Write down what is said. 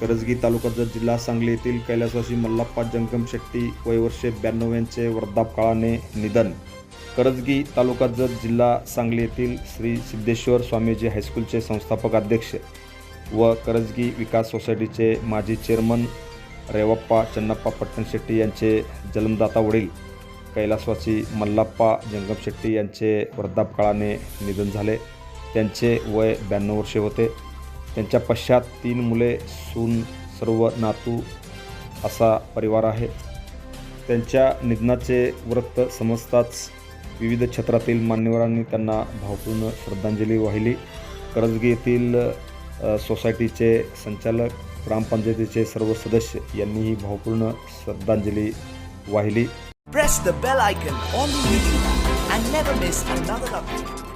करजगी तालुका जत जिल्हा सांगली येथील कैलासवासी मल्लाप्पा जंगम शेट्टी वयवर्षे ब्याण्णव यांचे वृद्धापकाळाने निधन. करजगी तालुका जत जिल्हा सांगली येथील श्री सिद्धेश्वर स्वामीजी हायस्कूलचे संस्थापक अध्यक्ष व करजगी विकास सोसायटीचे माजी चेअरमन रेवप्पा चन्नप्पा पट्टणशेट्टी यांचे जन्मदाता वडील कैलासवासी मल्लाप्पा जंगम शेट्टी यांचे वृद्धापकाळाने निधन झाले. त्यांचे वय ब्याण्णव वर्षे होते. त्यांच्या पश्चात तीन मुले सून सर्व नातू असा परिवार आहे. त्यांच्या निधनाचे वृत्त समजताच विविध क्षेत्रातील मान्यवरांनी त्यांना भावपूर्ण श्रद्धांजली वाहिली. करजगी येथील सोसायटीचे संचालक ग्रामपंचायतीचे सर्व सदस्य यांनीही भावपूर्ण श्रद्धांजली वाहिली. Press the bell icon on the YouTube and never miss another update.